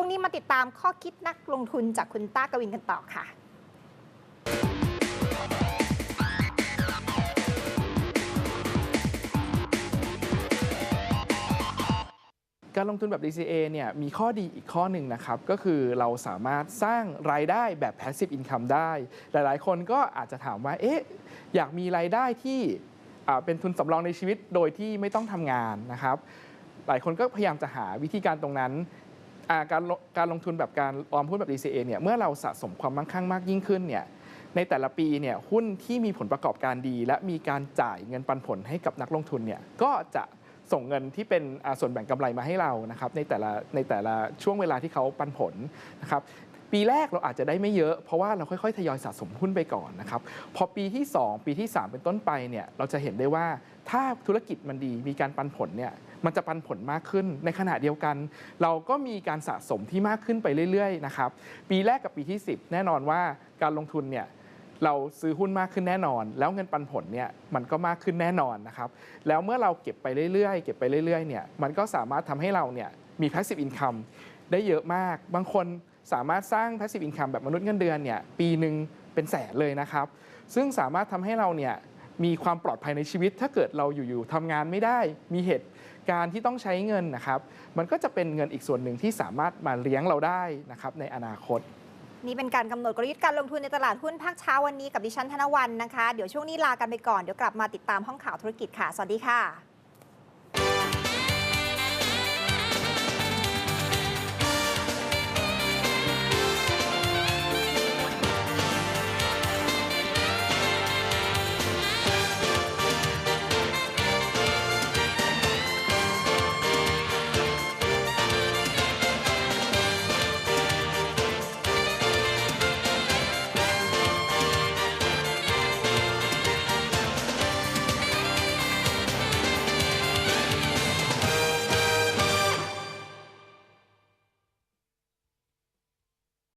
ช่วงนี้มาติดตามข้อคิดนักลงทุนจากคุณต้ากวินกันต่อค่ะการลงทุนแบบ DCA เนี่ยมีข้อดีอีกข้อหนึ่งนะครับ ก็คือเราสามารถสร้างรายได้แบบ passive income ได้ หลายๆ คนก็อาจจะถามว่า เอ๊ะ อยากมีรายได้ที่เป็นทุนสำรองในชีวิตโดยที่ไม่ต้องทำงานนะครับ หลายคนก็พยายามจะหาวิธีการตรงนั้น การการลงทุนแบบการออมหุ้นแบบ DCA เนี่ยเมื่อเราสะสมความมั่งคั่งมากยิ่งขึ้นเนี่ยในแต่ละปีเนี่ยหุ้นที่มีผลประกอบการดี และมีการจ่ายเงินปันผลให้กับนักลงทุนเนี่ยก็จะส่งเงินที่เป็นส่วนแบ่งกำไรมาให้เรานะครับในแต่ละในแต่ละช่วงเวลาที่เขาปันผลนะครับ ปีแรกเราอาจจะได้ไม่เยอะ เพราะว่าเราค่อยๆ ทยอยสะสมหุ้นไปก่อนนะครับ พอปีที่ 2 ปีที่ 3 เป็นต้นไปเนี่ยเราจะเห็นได้ว่าถ้าธุรกิจมันดีมีการปันผลเนี่ยมันจะปันผลมากขึ้น ในขณะเดียวกัน เราก็มีการสะสมที่มากขึ้นไปเรื่อยๆนะครับปีแรกกับปีที่ 10 แน่นอนว่าการลงทุนเนี่ยเราซื้อหุ้นมากขึ้นแน่นอน แล้วเงินปันผลเนี่ยมันก็มากขึ้นแน่นอนนะครับแล้วเมื่อเราเก็บไปเรื่อยๆ เก็บไปเรื่อยๆเนี่ยมันก็สามารถทำให้เราเนี่ยมี passive income ได้เยอะมาก บางคน สามารถสร้าง passive income แบบมนุษย์เงินเดือนเนี่ยปีหนึ่งเป็นแสนเลยนะครับ ซึ่งสามารถทำให้เราเนี่ยมีความปลอดภัยในชีวิต ถ้าเกิดเราอยู่ๆทำงานไม่ได้ มีเหตุการณ์ที่ต้องใช้เงินนะครับ มันก็จะเป็นเงินอีกส่วนหนึ่งที่สามารถมาเลี้ยงเราได้นะครับในอนาคต นี่เป็นการกำหนดกลยุทธ์การลงทุนในตลาดหุ้นภาคเช้าวันนี้กับดิฉันธนวันนะคะ เดี๋ยวช่วงนี้ลากันไปก่อน เดี๋ยวกลับมาติดตามห้องข่าวธุรกิจค่ะ สวัสดีค่ะ